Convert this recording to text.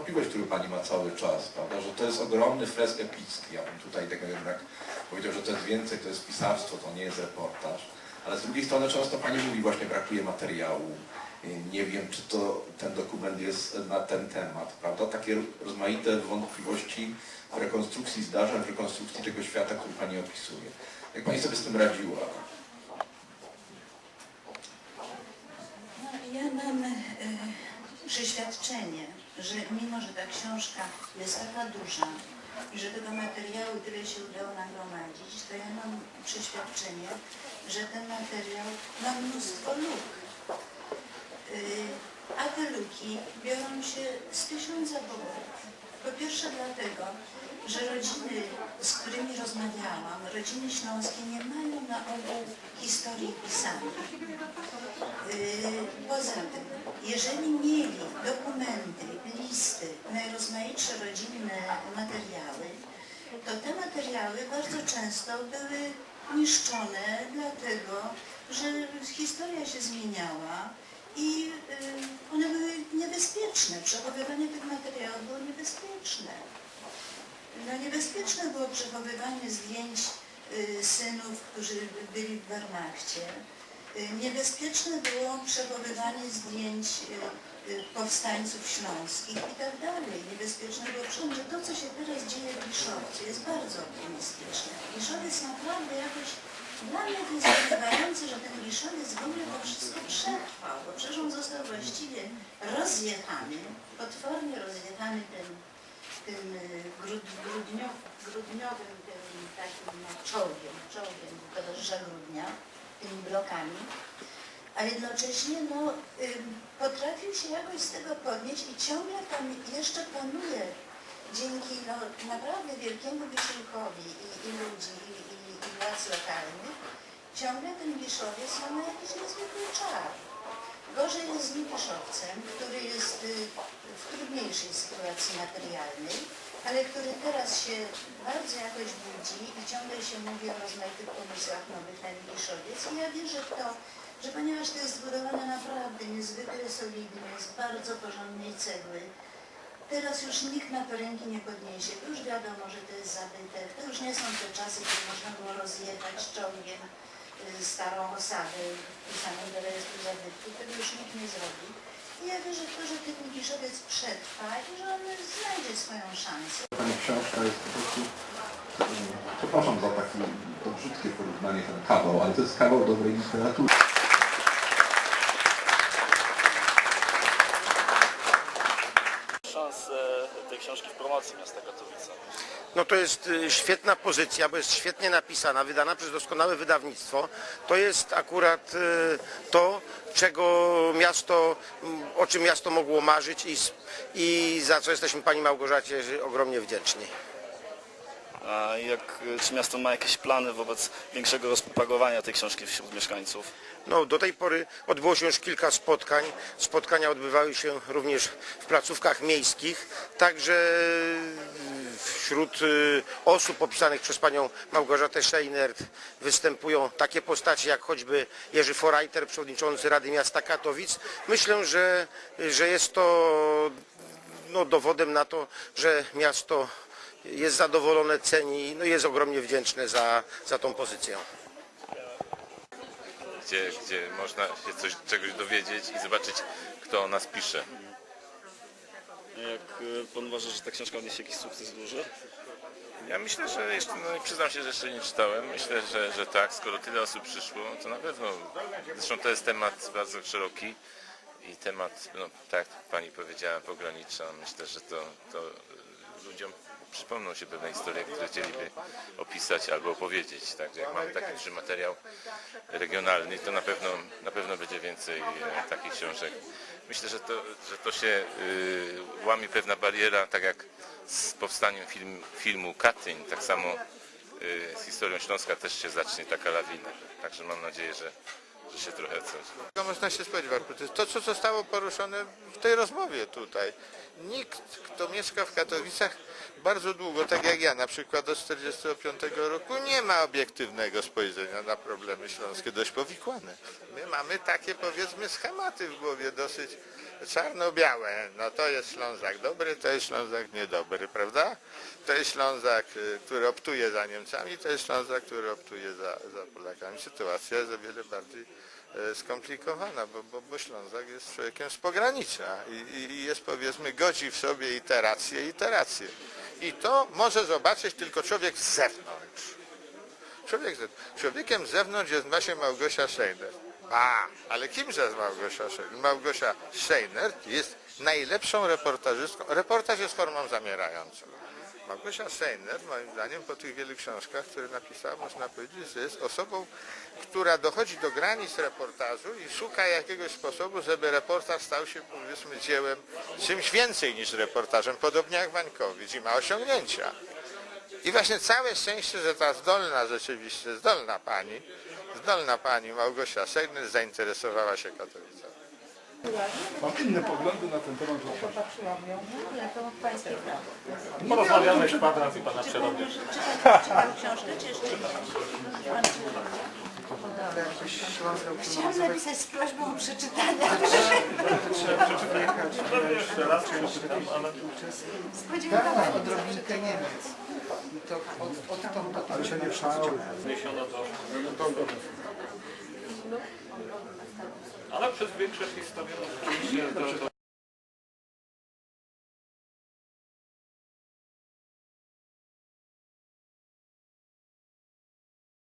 wątpliwość, którą Pani ma cały czas, prawda, że to jest ogromny fresk epicki. Ja bym tutaj tego jednak powiedział, że to jest więcej, to jest pisarstwo, to nie jest reportaż. Ale z drugiej strony często Pani mówi właśnie brakuje materiału. Nie wiem, czy to ten dokument jest na ten temat, prawda? Takie rozmaite wątpliwości w rekonstrukcji zdarzeń, w rekonstrukcji tego świata, który Pani opisuje. Jak Pani sobie z tym radziła? No, ja mam e, przeświadczenie, że mimo, że ta książka jest taka duża i że tego materiału tyle się udało nagromadzić, to ja mam przeświadczenie, że ten materiał ma mnóstwo luk. Y, A te luki biorą się z tysiąca powodów. Po pierwsze dlatego, że rodziny, z którymi rozmawiałam, rodziny śląskie nie mają na ogół historii pisanej. Yy, Poza tym, jeżeli mieli dokumenty, listy, najrozmaitsze rodzinne materiały, to te materiały bardzo często były niszczone dlatego, że historia się zmieniała i yy, one były niebezpieczne. Przechowywanie tych materiałów było niebezpieczne. No niebezpieczne było przechowywanie zdjęć y, synów, którzy byli w Wehrmachcie. Y, Niebezpieczne było przechowywanie zdjęć y, y, powstańców śląskich i tak dalej. Niebezpieczne było że to, co się teraz dzieje w Liszowcu jest bardzo optymistyczne. Liszowiec naprawdę jakoś, dla mnie to jest zdumiewające, że ten Liszowiec w ogóle to wszystko przetrwał, bo przecież on został właściwie rozjechany, potwornie rozjechany tym tym grud, grudnio, grudniowym tym takim no, czołgiem, czołgiem towarzysza grudnia, tymi blokami, a jednocześnie no, potrafił się jakoś z tego podnieść i ciągle tam jeszcze panuje dzięki no, naprawdę wielkiemu wysiłkowi i, i ludzi, i, i, i władz lokalnych, ciągle ten Wiszowiec no, ma jakiś niezwykły czar. Gorzej jest z Lipiszowcem, który jest y, w trudniejszej sytuacji materialnej, ale który teraz się bardzo jakoś budzi i ciągle się mówi o rozmaitych pomysłach nowych na Lipiszowiec. I ja wierzę w to, że ponieważ to jest zbudowane naprawdę niezwykle solidnie, z bardzo porządnej cegły, teraz już nikt na to ręki nie podniesie. Już wiadomo, że to jest zabytek. To już nie są te czasy, kiedy można było rozjechać czołgiem y, starą osadę pisaną do rejestru zabytku. Tego już nikt nie zrobi. Wierzę to, że przetrwa i że on znajdzie swoją szansę. Pani książka jest po prostu, przepraszam za takie brzydkie porównanie, ten kawał, ale to jest kawał dobrej literatury. szansę tej książki w promocji miasta Katowice. No to jest y, świetna pozycja, bo jest świetnie napisana, wydana przez doskonałe wydawnictwo. To jest akurat y, to, czego miasto, m, o czym miasto mogło marzyć i, i za co jesteśmy Pani Małgorzacie ogromnie wdzięczni. A jak, czy miasto ma jakieś plany wobec większego rozpropagowania tej książki wśród mieszkańców? No, do tej pory odbyło się już kilka spotkań. Spotkania odbywały się również w placówkach miejskich, także wśród y, osób opisanych przez panią Małgorzatę Scheinert występują takie postacie jak choćby Jerzy Forajter, przewodniczący Rady Miasta Katowic. Myślę, że, że jest to no, dowodem na to, że miasto jest zadowolone, ceni, no, jest ogromnie wdzięczne za, za tą pozycję. gdzie, gdzie można się coś, czegoś dowiedzieć i zobaczyć, kto o nas pisze. Jak y, pan uważa, że ta książka odniesie jakiś sukces duży? Ja myślę, że jeszcze, no nie przyznam się, że jeszcze nie czytałem. Myślę, że, że tak, skoro tyle osób przyszło, to na pewno. Zresztą to jest temat bardzo szeroki i temat, no tak jak pani powiedziała, pogranicza. Myślę, że to, to ludziom przypomną się pewne historie, które chcieliby opisać albo opowiedzieć. Także jak mamy taki duży materiał regionalny, to na pewno, na pewno będzie więcej e, takich książek. Myślę, że to, że to się y, łamie pewna bariera, tak jak z powstaniem film, filmu Katyń, tak samo y, z historią Śląska też się zacznie taka lawina. Także mam nadzieję, że się trochę coś można się spodziewać? To co zostało poruszone w tej rozmowie tutaj. Nikt, kto mieszka w Katowicach bardzo długo, tak jak ja, na przykład od 1945 roku, nie ma obiektywnego spojrzenia na problemy śląskie, dość powikłane. My mamy takie, powiedzmy, schematy w głowie dosyć czarno-białe. No to jest Ślązak dobry, to jest Ślązak niedobry, prawda? To jest Ślązak, y, który optuje za Niemcami, to jest Ślązak, który optuje za, za Polakami. Sytuacja jest o wiele bardziej skomplikowana, bo, bo, bo Ślązak jest człowiekiem z pogranicza i, i- jest powiedzmy godzi w sobie iterację iterację. I to może zobaczyć tylko człowiek z zewnątrz. Człowiek z, człowiekiem z zewnątrz jest właśnie Małgosia Scheiner. A, ale kimże jest Małgosia Scheiner? Małgosia Scheiner jest najlepszą reportażystką. Reportaż jest formą zamierającą. Małgosia Scheiner, moim zdaniem, po tych wielu książkach, które napisała, można powiedzieć, że jest osobą, która dochodzi do granic reportażu i szuka jakiegoś sposobu, żeby reportaż stał się, powiedzmy, dziełem czymś więcej niż reportażem, podobnie jak Wańkowicz i ma osiągnięcia. I właśnie całe szczęście, że ta zdolna rzeczywiście, zdolna pani, zdolna pani Małgosia Scheiner zainteresowała się Katowicami. Mam inne poglądy na ten temat. że. Ale to pańskie prawo. Porozmawiamy w kwadrans i pana przerobię. Czytam, czytam książkę, czy jeszcze nie? Pan czy... Chciałam napisać z prośbą o przeczytania. Jeszcze raz przeczytam, ale Spodziewałam się. odrobinkę Niemiec. I to od, odtąd do Ale się nie przeczytał. zniesiono to. Ale przez większość historii to